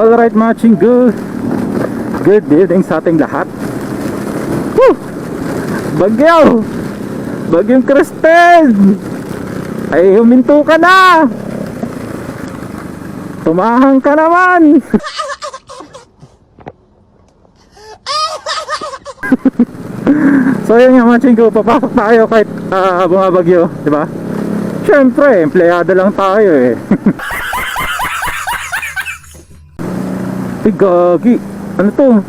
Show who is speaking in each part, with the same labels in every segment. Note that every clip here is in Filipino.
Speaker 1: Alright mga chinggo Good evening sa ating lahat. Woo! Bagyo! Bagyong Kristen Ay huminto ka na! Tumahang ka naman! So yun nga mga chinggo Papasok tayo kahit ah, bumabagyo Diba? Siyempre, empleyado lang tayo eh Ay, gagi. Ano to?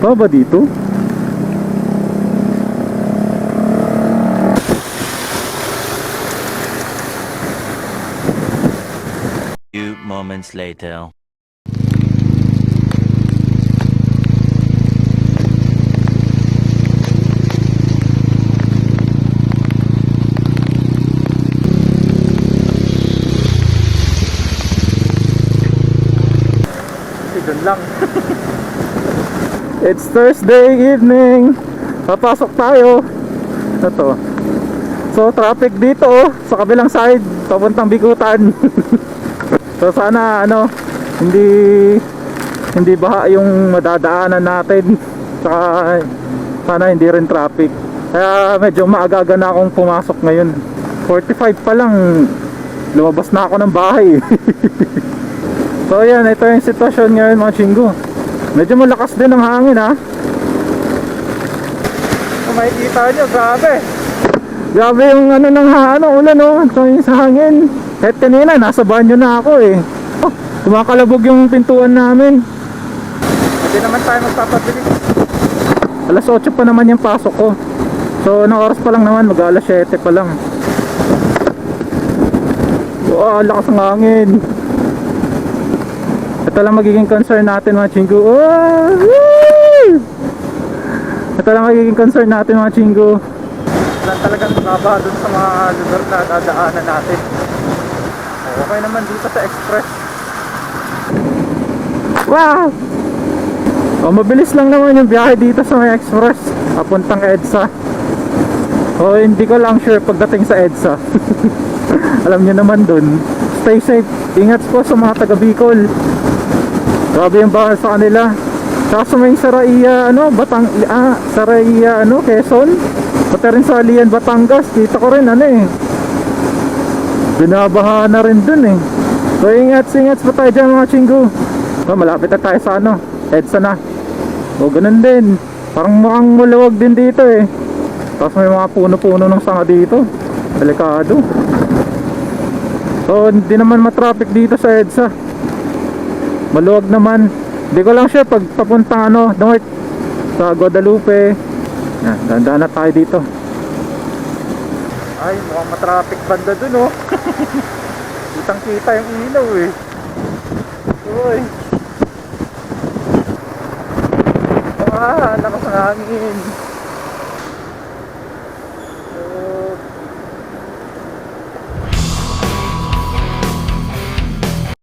Speaker 1: Baba dito?
Speaker 2: Few moments later.
Speaker 1: Dun lang. It's Thursday evening. Papasok tayo. Ito. So traffic dito oh, sa kabilang side papuntang Bikutan. so sana ano hindi hindi baha yung madadaanan natin. Saka sana hindi rin traffic. Kaya medyo maaga na akong pumasok ngayon. 45 pa lang lumabas na ako ng bahay. So yan, ito yung sitwasyon ngayon mga chinggo. Medyo malakas din ang hangin ha. Kung makikita nyo, grabe. Grabe yung ano ng ano, ulan oh. Ito yung hangin. Kahit kanina, nasa banyo na ako eh. Oh, kumakalabog yung pintuan namin. Hindi naman tayo magpapabili. Alas 8 pa naman yung pasok ko. So, anong oras pa lang naman, mag alas 7 pa lang. Wow, lakas ng hangin. Ito lang magiging concern natin mga chinggo. Oh! Ito lang magiging concern natin mga chinggo. Lang talagang baba dun sa mga lugar na dadaanan natin. Okay naman dito sa express. Wow! Oh, mabilis lang naman yung biyahe dito sa may express. Papuntang EDSA. Oh, hindi ko lang sure pagdating sa EDSA. Alam niyo naman dun. Stay safe. Ingat po sa mga taga Bicol. Grabe yung bahal sa kanila. Saka sa may Saraiya, ano, Batang, ah, Saraiya, ano, Quezon. Pati rin sa Alian, Batangas. Kita ko rin, ano eh. Binabaha na rin dun eh. So ingat, ingat pa tayo dyan mga chinggo. So, malapit na tayo sa ano, EDSA na. O ganun din. Parang mukhang maluwag din dito eh. Tapos may mga puno-puno ng sanga dito. Delikado. So hindi naman matraffic dito sa EDSA. Maluwag naman. Hindi ko lang sure pag papuntang ano, north sa Guadalupe. Yan, dahan na tayo dito. Ay, mukhang matraffic banda dun oh. Kitang kita yung ilaw eh. Uy. Ah, lakas ng hangin.